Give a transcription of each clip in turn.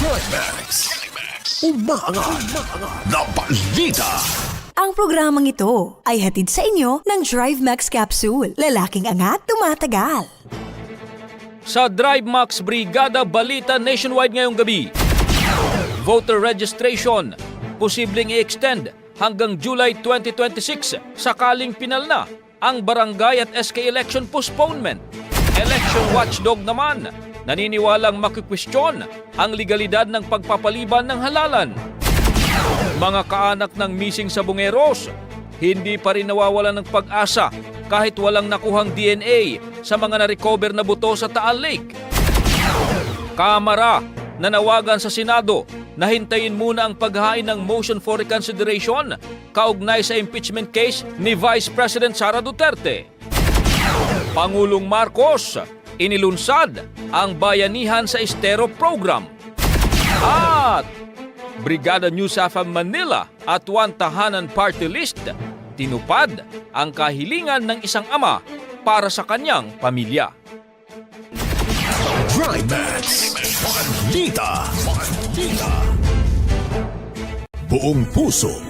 Drive Max. Umaangat na balita. Ang programang ito ay hatid sa inyo ng Drive Max Capsule. Lalaking angat, tumatagal. Sa Drive Max Brigada Balita Nationwide ngayong gabi, voter registration posibleng i-extend hanggang July 2026 sakaling pinal na ang barangay at SK election postponement. Election watchdog naman naniniwalang makikwestiyon ang legalidad ng pagpapaliban ng halalan. Mga kaanak ng missing sa Bungeros, hindi pa rin nawawalan ng pag-asa kahit walang nakuhang DNA sa mga na-recover na buto sa Taal Lake. Kamara nanawagan sa Senado na hintayin muna ang paghain ng motion for reconsideration kaugnay sa impeachment case ni Vice President Sara Duterte. Pangulong Marcos inilunsad ang Bayanihan sa Estero Program. At Brigada News FM Manila at One Tahanan Party List tinupad ang kahilingan ng isang ama para sa kanyang pamilya. Buong puso.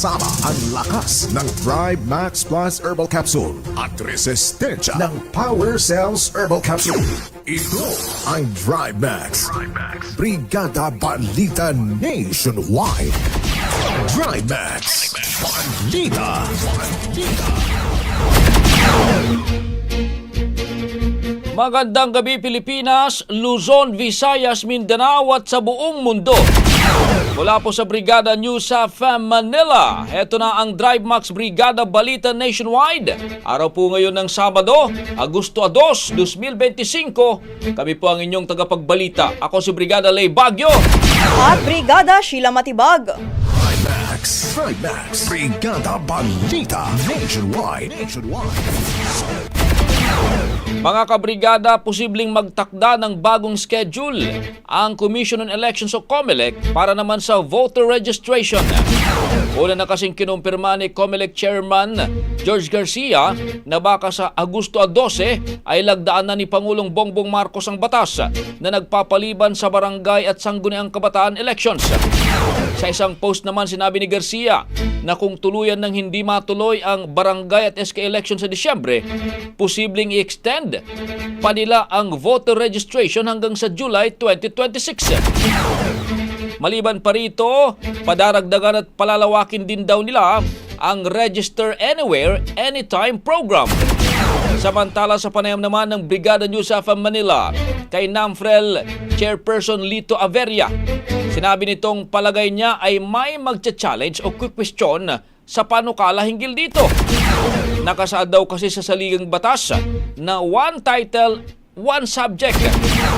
Kasama ang lakas ng Thrive Max Plus Herbal Capsule at resistensya ng Power Cells Herbal Capsule. Ito ang Thrive Max. Brigada Balita Nationwide. Thrive Max. Balita. Balita. Magandang gabi Pilipinas, Luzon, Visayas, Mindanao at sa buong mundo. Mula po sa Brigada News sa FM Manila, ito na ang Drive Max Brigada Balita Nationwide. Araw po ngayon ng Sabado, Agosto 2, 2025. Kami po ang inyong tagapagbalita. Ako si Brigada Lay Bagyo. At Brigada Sheila Matibag. Max. Max. Brigada Balita Nationwide. Nationwide. Mga kabrigada, posibleng magtakda ng bagong schedule ang Commission on Elections o COMELEC para naman sa voter registration. Una na kasing kinumpirma ni COMELEC Chairman George Garcia na baka sa Agosto 12 ay lagdaan na ni Pangulong Bongbong Marcos ang batas na nagpapaliban sa barangay at sangguniang kabataan elections. Sa isang post naman sinabi ni Garcia na kung tuluyan ng hindi matuloy ang barangay at SK election sa Disyembre, posibleng i-extend pa nila ang voter registration hanggang sa July 2026. Maliban pa rito, padaragdagan at palalawakin din daw nila ang Register Anywhere, Anytime program. Samantala sa panayam naman ng Brigada News FM Manila kay Namfrel Chairperson Lito Averia, sinabi nitong palagay niya ay may magcha-challenge o quick question sa panukala hinggil dito. Nakasaad daw kasi sa saligang batas na one title, one subject.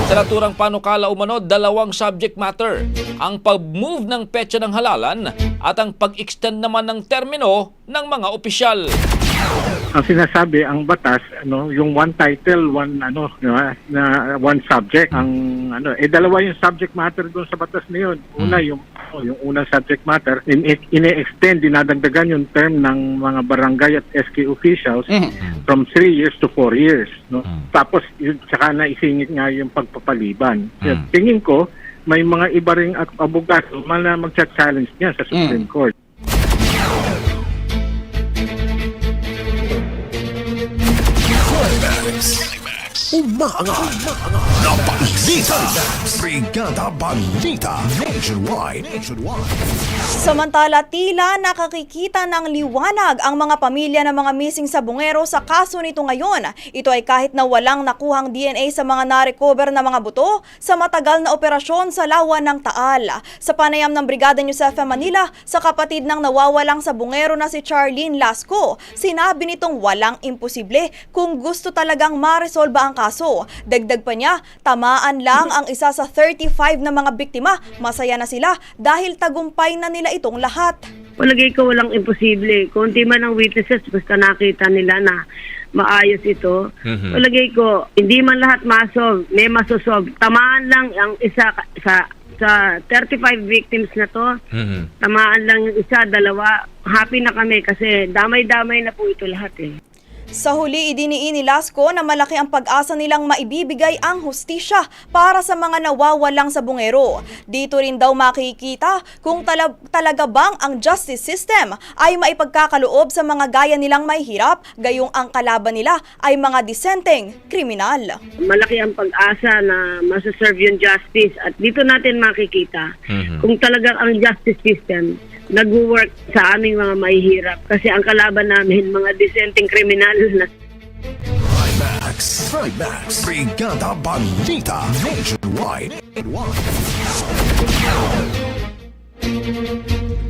Sa naturang panukala umano, dalawang subject matter. Ang pag-move ng petsa ng halalan at ang pag-extend naman ng termino ng mga opisyal. ang sinasabi ang batas ano yung one title one ano na one subject. Ang ano eh dalawa yung subject matter doon sa batas na yun. Una yung oh, yung unang subject matter in ine-extend dinadagdagan yung term ng mga barangay at SK officials from 3 years to 4 years no? Tapos yun saka na isingit nga yung pagpapaliban. Yun, tingin ko may mga iba ring at abogado na magcha-challenge niya sa Supreme Court Umaangat. Nabalita. Brigada Balita. Nationwide. Nationwide. Samantala, tila nakakikita ng liwanag ang mga pamilya ng mga missing sa bungero sa kaso nito ngayon. Ito ay kahit na walang nakuhang DNA sa mga narecover na mga buto sa matagal na operasyon sa lawan ng Taal. Sa panayam ng Brigada News FM Manila sa kapatid ng nawawalang sa bungero na si Charlene Lasco, sinabi nitong walang imposible kung gusto talagang maresolba ang kaso. Dagdag pa niya, tamaan lang ang isa sa 35 na mga biktima. Masaya na sila dahil tagumpay na nila itong lahat. Palagay ko walang imposible. Kunti man ang witnesses, basta nakita nila na maayos ito. Palagay ko, hindi man lahat masolve, may masosolve. Tamaan lang ang isa sa sa 35 victims na to. Tamaan lang yung isa, dalawa. Happy na kami kasi damay-damay na po ito lahat eh. Sa huli, idiniin ni Lasco na malaki ang pag-asa nilang maibibigay ang hustisya para sa mga nawawalang sa bungero. Dito rin daw makikita kung tala- talaga bang ang justice system ay maipagkakaloob sa mga gaya nilang may hirap, gayong ang kalaban nila ay mga disenteng kriminal. malaki ang pag-asa na masaserve yung justice at dito natin makikita kung talagang ang justice system nag-work sa aming mga mahihirap kasi ang kalaban namin mga disenteng kriminal na Max. Max. Brigada Balita. Nationwide.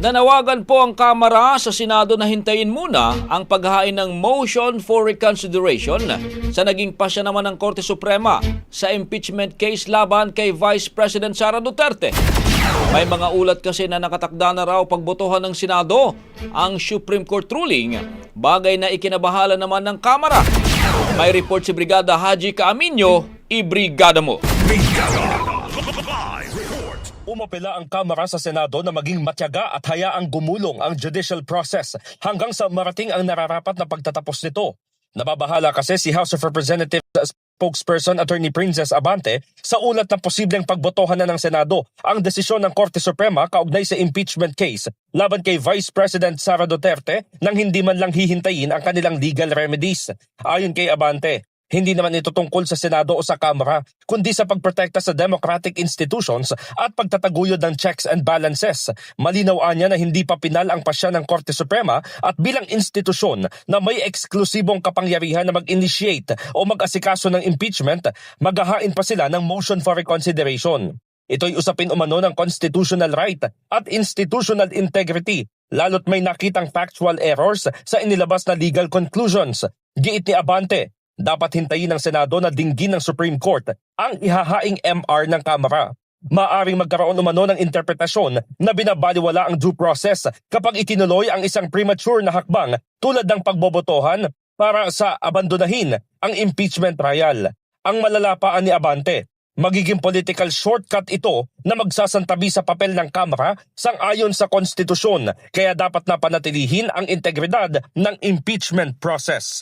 Nanawagan po ang Kamara sa Senado na hintayin muna ang paghahain ng motion for reconsideration sa naging pasya naman ng Korte Suprema sa impeachment case laban kay Vice President Sara Duterte. May mga ulat kasi na nakatakda na raw pagbotohan ng Senado ang Supreme Court ruling, bagay na ikinabahala naman ng Kamara. May report si Brigada Haji Kaaminyo, ibrigada mo. Umapela ang Kamara sa Senado na maging matyaga at hayaang gumulong ang judicial process hanggang sa marating ang nararapat na pagtatapos nito. Nababahala kasi si House of Representatives spokesperson Attorney Princess Abante sa ulat na posibleng pagbotohan na ng Senado ang desisyon ng Korte Suprema kaugnay sa impeachment case laban kay Vice President Sara Duterte nang hindi man lang hihintayin ang kanilang legal remedies. Ayon kay Abante, hindi naman ito tungkol sa Senado o sa Kamara, kundi sa pagprotekta sa democratic institutions at pagtataguyod ng checks and balances. Malinaw niya na hindi pa pinal ang pasya ng Korte Suprema at bilang institusyon na may eksklusibong kapangyarihan na mag-initiate o mag-asikaso ng impeachment, maghahain pa sila ng motion for reconsideration. Ito'y usapin umano ng constitutional right at institutional integrity lalo't may nakitang factual errors sa inilabas na legal conclusions. Giit ni Abante, dapat hintayin ng Senado na dinggin ng Supreme Court ang ihahaing MR ng Kamara. Maaring magkaroon umano ng interpretasyon na binabaliwala ang due process kapag itinuloy ang isang premature na hakbang tulad ng pagbobotohan para sa abandonahin ang impeachment trial. Ang malalapaan ni Abante, Magiging political shortcut ito na magsasantabi sa papel ng Kamara sang-ayon sa konstitusyon kaya dapat na panatilihin ang integridad ng impeachment process.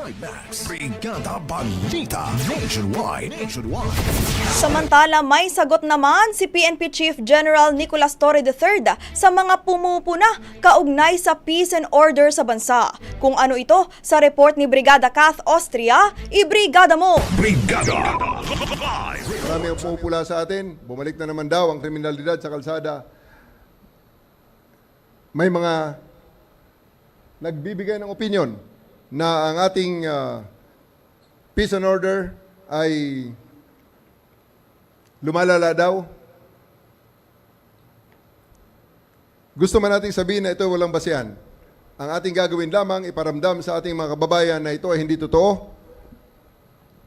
Trimax. Brigada Balita. Nationwide. Nationwide. Samantala, may sagot naman si PNP Chief General Nicolas Torre III sa mga pumupuna kaugnay sa peace and order sa bansa. Kung ano ito, sa report ni Brigada Kath Austria, ibrigada mo! Brigada. Marami ang pumupula sa atin. Bumalik na naman daw ang kriminalidad sa kalsada. May mga nagbibigay ng opinion na ang ating ah, peace and order ay lumalala daw. Gusto man nating sabihin na ito walang basihan. Ang ating gagawin lamang, iparamdam sa ating mga kababayan na ito ay hindi totoo,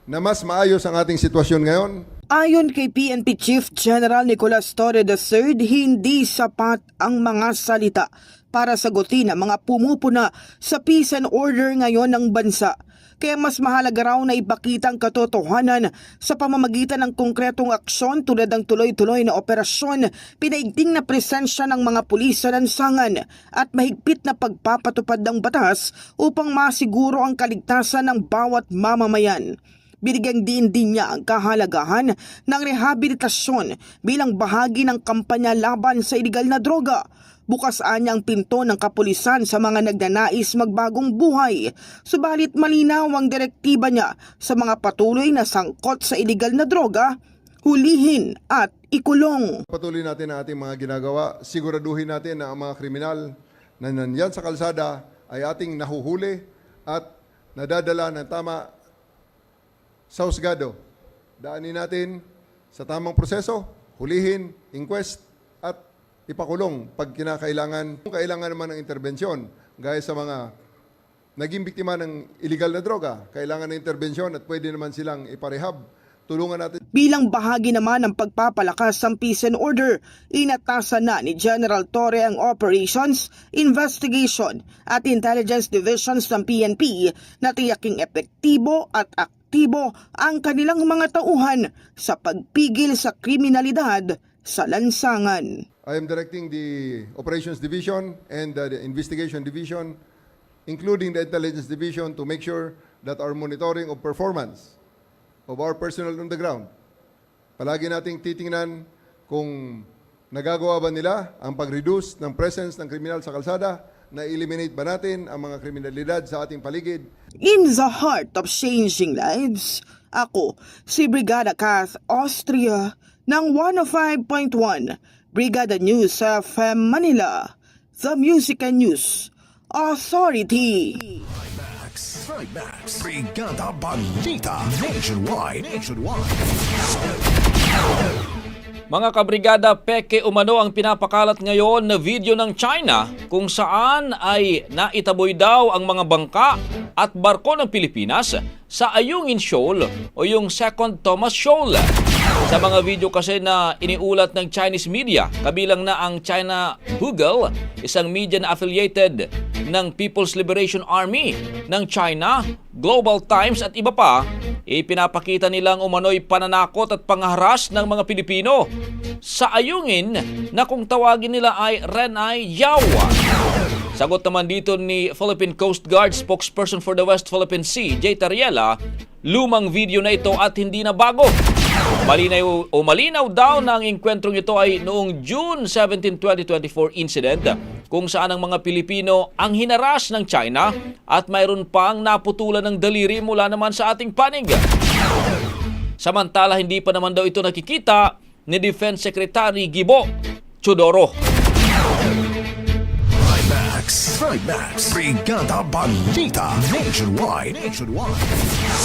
na mas maayos ang ating sitwasyon ngayon, Ayon kay PNP Chief General Nicolas Torre III, hindi sapat ang mga salita para sagutin ang mga pumupuna sa peace and order ngayon ng bansa. Kaya mas mahalaga raw na ipakita ang katotohanan sa pamamagitan ng konkretong aksyon tulad ng tuloy-tuloy na operasyon, pinaigting na presensya ng mga pulis sa lansangan at mahigpit na pagpapatupad ng batas upang masiguro ang kaligtasan ng bawat mamamayan. Binigyang din din niya ang kahalagahan ng rehabilitasyon bilang bahagi ng kampanya laban sa iligal na droga. Bukas anya ang pinto ng kapulisan sa mga nagnanais magbagong buhay. Subalit malinaw ang direktiba niya sa mga patuloy na sangkot sa iligal na droga, hulihin at ikulong. Patuloy natin ang ating mga ginagawa. Siguraduhin natin na ang mga kriminal na nandyan sa kalsada ay ating nahuhuli at nadadala ng tama sa husgado. Daanin natin sa tamang proseso, hulihin, inquest, at ipakulong pag kinakailangan. Kung kailangan naman ng interbensyon, gaya sa mga naging biktima ng illegal na droga, kailangan ng interbensyon at pwede naman silang iparehab. Tulungan natin Bilang bahagi naman ng pagpapalakas ng peace and order, inatasan na ni General Torre ang operations, investigation at intelligence divisions ng PNP na tiyaking epektibo at aktibo ang kanilang mga tauhan sa pagpigil sa kriminalidad sa lansangan. I am directing the Operations Division and uh, the Investigation Division, including the Intelligence Division, to make sure that our monitoring of performance of our personnel on the ground, palagi nating titingnan kung nagagawa ba nila ang pag-reduce ng presence ng kriminal sa kalsada, na-eliminate ba natin ang mga kriminalidad sa ating paligid, In the heart of changing lives, ako si Brigada Kath Austria ng 105.1 Brigada News FM Manila, The Music and News Authority. Trimax. Brigada Balita. Nationwide. Nationwide. Mga kabrigada, peke umano ang pinapakalat ngayon na video ng China kung saan ay naitaboy daw ang mga bangka at barko ng Pilipinas sa Ayungin Shoal o yung Second Thomas Shoal. Sa mga video kasi na iniulat ng Chinese media, kabilang na ang China Hugel, isang media na affiliated ng People's Liberation Army ng China, Global Times at iba pa, ipinapakita nilang umano'y pananakot at pangaharas ng mga Pilipino sa ayungin na kung tawagin nila ay Renai Yawa. Sagot naman dito ni Philippine Coast Guard spokesperson for the West Philippine Sea, Jay Tariela, lumang video na ito at hindi na bago. Malinaw o malinaw daw na ang engkwentrong ito ay noong June 17, 2024 incident kung saan ang mga Pilipino ang hinaras ng China at mayroon pang naputulan ng daliri mula naman sa ating panig. Samantala hindi pa naman daw ito nakikita ni Defense Secretary Gibo Chodoro. Trimax. Brigada Balita. Nationwide. Nationwide.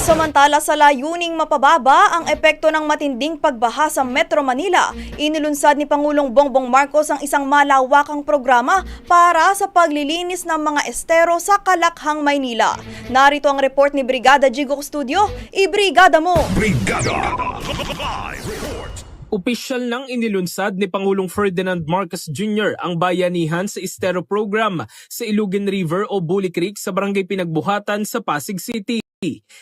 Samantala sa layuning mapababa ang epekto ng matinding pagbaha sa Metro Manila, inilunsad ni Pangulong Bongbong Marcos ang isang malawakang programa para sa paglilinis ng mga estero sa Kalakhang, Maynila. Narito ang report ni Brigada Jigo Studio, ibrigada mo! Brigada. Live report. Opisyal nang inilunsad ni Pangulong Ferdinand Marcos Jr. ang bayanihan sa Estero Program sa Ilugan River o Bully Creek sa Barangay Pinagbuhatan sa Pasig City.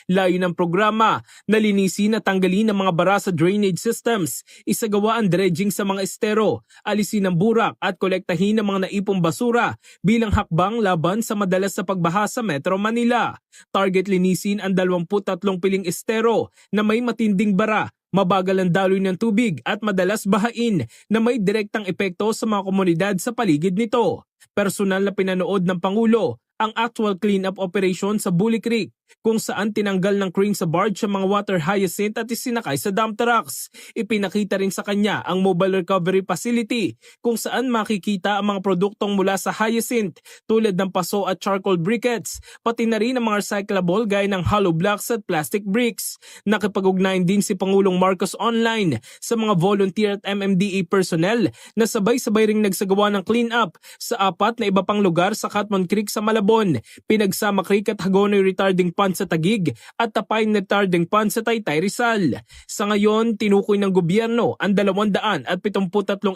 Layo ng programa, nalinisin at tanggalin ang mga bara sa drainage systems, isagawa ang dredging sa mga estero, alisin ang burak at kolektahin ang mga naipong basura bilang hakbang laban sa madalas sa pagbaha sa Metro Manila. Target linisin ang 23 piling estero na may matinding bara mabagal ang daloy ng tubig at madalas bahain na may direktang epekto sa mga komunidad sa paligid nito. Personal na pinanood ng Pangulo ang actual cleanup operation sa Bully Creek kung saan tinanggal ng crane sa barge ang mga water hyacinth at isinakay sa dump trucks. Ipinakita rin sa kanya ang mobile recovery facility kung saan makikita ang mga produktong mula sa hyacinth tulad ng paso at charcoal briquettes, pati na rin ang mga recyclable gaya ng hollow blocks at plastic bricks. Nakipag-ugnayan din si Pangulong Marcos online sa mga volunteer at MMDA personnel na sabay-sabay ring nagsagawa ng clean-up sa apat na iba pang lugar sa Catmon Creek sa Malabon, Pinagsama Creek at Hagonoy Retarding Pond sa Tagig at Tapay Retarding Pond sa Taytay Rizal. Sa ngayon, tinukoy ng gobyerno ang 273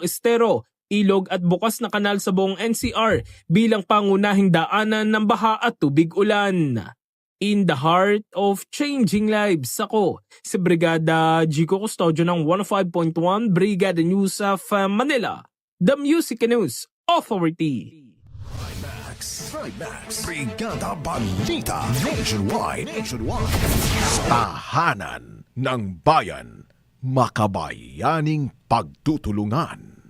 estero ilog at bukas na kanal sa buong NCR bilang pangunahing daanan ng baha at tubig ulan. In the heart of changing lives, ako si Brigada Gico Custodio ng 105.1 Brigada News of Manila, the Music News Authority. Trimax. Brigada Balita. Nationwide. Nationwide. Tahanan ng bayan. Makabayaning pagtutulungan.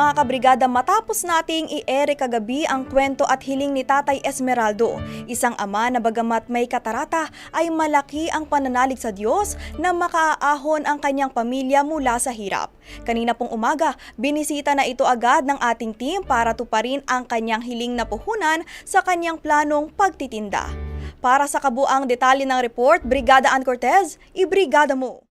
Mga kabrigada, matapos nating i-ere kagabi ang kwento at hiling ni Tatay Esmeraldo, isang ama na bagamat may katarata ay malaki ang pananalig sa Diyos na makaaahon ang kanyang pamilya mula sa hirap. Kanina pong umaga, binisita na ito agad ng ating team para tuparin ang kanyang hiling na puhunan sa kanyang planong pagtitinda. Para sa kabuang detalye ng report, Brigada Ann Cortez, ibrigada mo!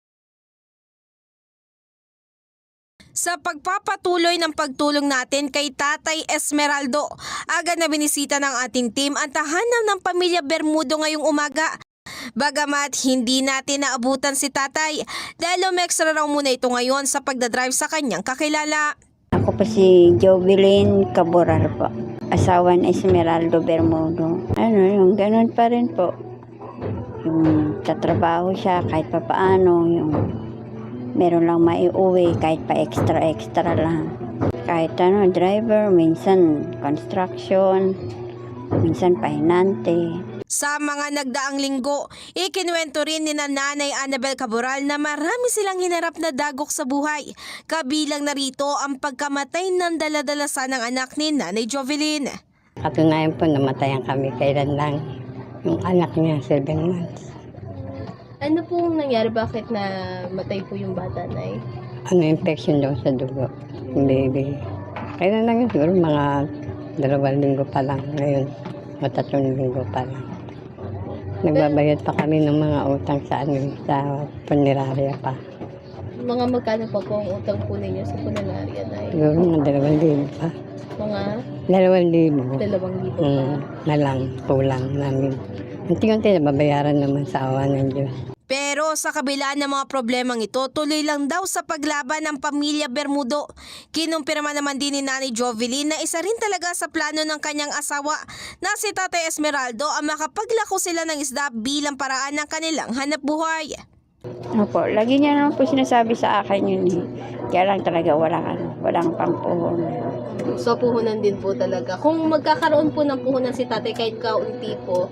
Sa pagpapatuloy ng pagtulong natin kay Tatay Esmeraldo, agad na binisita ng ating team ang tahanan ng pamilya Bermudo ngayong umaga. Bagamat hindi natin naabutan si Tatay, dahil umextra raw muna ito ngayon sa pagdadrive sa kanyang kakilala. Ako po si Jovelyn Caboral po. Asawa ni Esmeraldo Bermudo. Ano, yung ganun pa rin po. Yung tatrabaho siya kahit pa paano, yung meron lang maiuwi kahit pa extra-extra lang. Kahit ano, driver, minsan construction, minsan pahinante. Sa mga nagdaang linggo, ikinuwento rin ni na Nanay Annabel Caboral na marami silang hinarap na dagok sa buhay. Kabilang na rito ang pagkamatay ng daladalasan ng anak ni Nanay Jovelyn. Katunayan po, namatayan kami kailan lang. Yung anak niya, 7 months. Ano pong nangyari? Bakit na matay po yung bata na eh? Ano, infection daw sa dugo. Yung baby. Kailan lang yun, siguro mga dalawang linggo pa lang. Ngayon, matatlong linggo pa lang. Nagbabayad pa kami ng mga utang sa ano, sa punerarya pa. Mga magkano pa po ang utang po ninyo sa punalarya na eh? Siguro mga dalawang libo pa. Mga Dalawang libo. dalawang libo pa. Mm, na lang, kulang namin. Unti-unti na babayaran naman sa awa ng Diyos. Pero sa kabila ng mga problemang ito, tuloy lang daw sa paglaban ng pamilya Bermudo. Kinumpirma naman din ni Nanay Jovelyn na isa rin talaga sa plano ng kanyang asawa na si Tatay Esmeraldo ang makapaglako sila ng isda bilang paraan ng kanilang hanap buhay. Opo, lagi niya naman po sinasabi sa akin yun eh. Kaya lang talaga walang ano, walang pampuhon. So puhunan din po talaga. Kung magkakaroon po ng puhunan si tatay kahit kaunti po,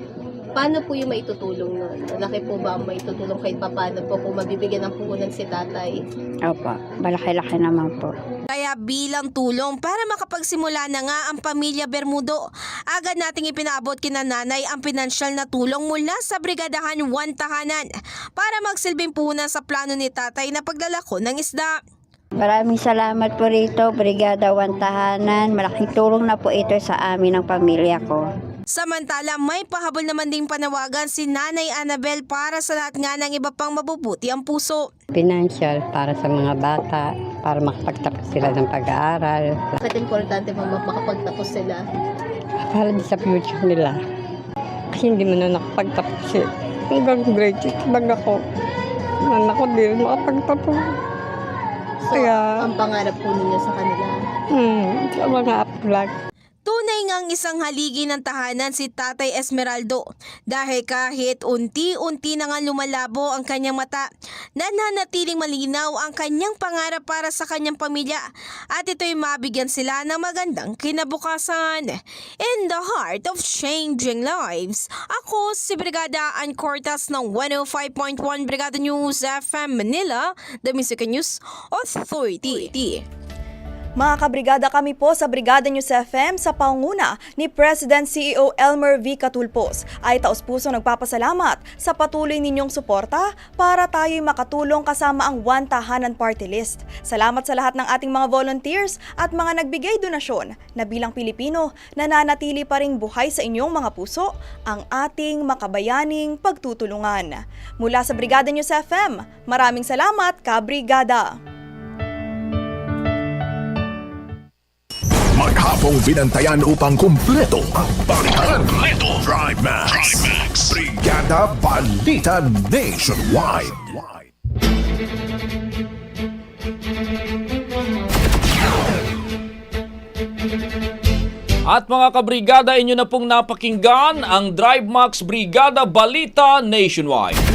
paano po yung maitutulong nun? Malaki po ba ang maitutulong kahit paano po kung mabibigyan ng puhunan si tatay? Opo, malaki-laki naman po. Kaya bilang tulong para makapagsimula na nga ang pamilya Bermudo, agad nating ipinaabot kina nanay ang pinansyal na tulong mula sa Brigadahan 1 Tahanan para magsilbing puhunan sa plano ni tatay na paglalako ng isda. Maraming salamat po rito, Brigada Wantahanan. Malaking tulong na po ito sa amin ng pamilya ko. Samantala, may pahabol naman ding panawagan si Nanay Annabel para sa lahat nga ng iba pang mabubuti ang puso. Financial para sa mga bata, para makapagtapos sila ng pag-aaral. Bakit importante po makapagtapos sila? Para sa future nila. Kasi hindi mo na nakapagtapos eh. Hanggang grade 6 bag ako. anak ko din makapagtapos. So, Kaya- ang pangarap po ninyo sa kanila. Hmm, sa mga apply. Tunay ngang isang haligi ng tahanan si Tatay Esmeraldo dahil kahit unti-unti na nga lumalabo ang kanyang mata, nananatiling malinaw ang kanyang pangarap para sa kanyang pamilya at ito'y mabigyan sila ng magandang kinabukasan. In the heart of changing lives, ako si Brigada Ann Cortas ng 105.1 Brigada News FM Manila, the Music News Authority. Mga kabrigada kami po sa Brigada News FM sa panguna ni President CEO Elmer V. Catulpos ay taus-puso nagpapasalamat sa patuloy ninyong suporta para tayo'y makatulong kasama ang One Tahanan Party List. Salamat sa lahat ng ating mga volunteers at mga nagbigay donasyon na bilang Pilipino nananatili pa ring buhay sa inyong mga puso ang ating makabayaning pagtutulungan. Mula sa Brigada News FM, maraming salamat, Kabrigada! Maghapong binantayan upang kumpleto ang balitan. Kompleto. Drive Max. Brigada Balita Nationwide. At mga kabrigada, inyo na pong napakinggan ang Drive Max Brigada Balita Nationwide.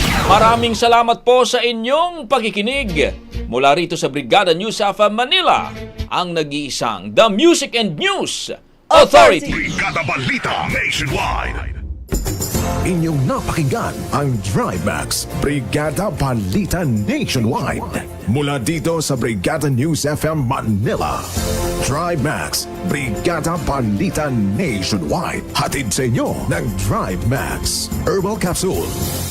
Maraming salamat po sa inyong pakikinig. Mula rito sa Brigada News FM Manila, ang nag-iisang The Music and News Authority. Brigada Balita Nationwide. Inyong napakinggan ang Drive Max Brigada Balita Nationwide. Mula dito sa Brigada News FM Manila. Drive Max Brigada Balita Nationwide. Hatid sa inyo ng Drive Max Herbal Capsule.